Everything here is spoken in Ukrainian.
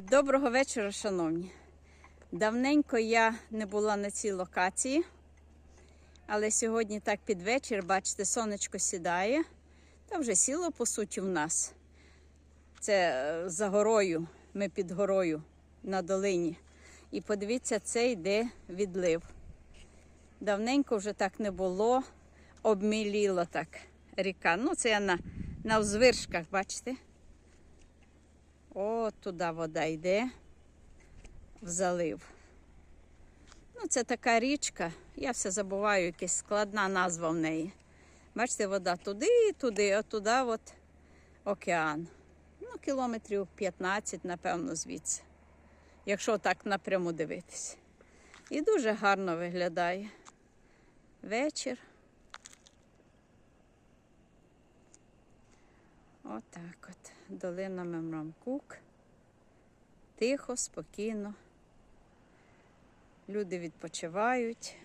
Доброго вечора, шановні. Давненько я не була на цій локації, але сьогодні так під вечір, бачите, сонечко сідає. Та вже сіло, по суті, в нас. Це е, за горою, ми під горою на долині. І подивіться, це йде відлив. Давненько вже так не було, обміліла так ріка. Ну, це я на, на узвиршках, бачите? О, туди вода йде в залив. Ну, це така річка. Я все забуваю, якась складна назва в неї. Бачите, вода туди, і туди, а туди от океан. Ну, кілометрів 15, напевно, звідси. Якщо так напряму дивитись. І дуже гарно виглядає. Вечір. Отак от. Долина Мемрамкук. Тихо, спокійно. Люди відпочивають.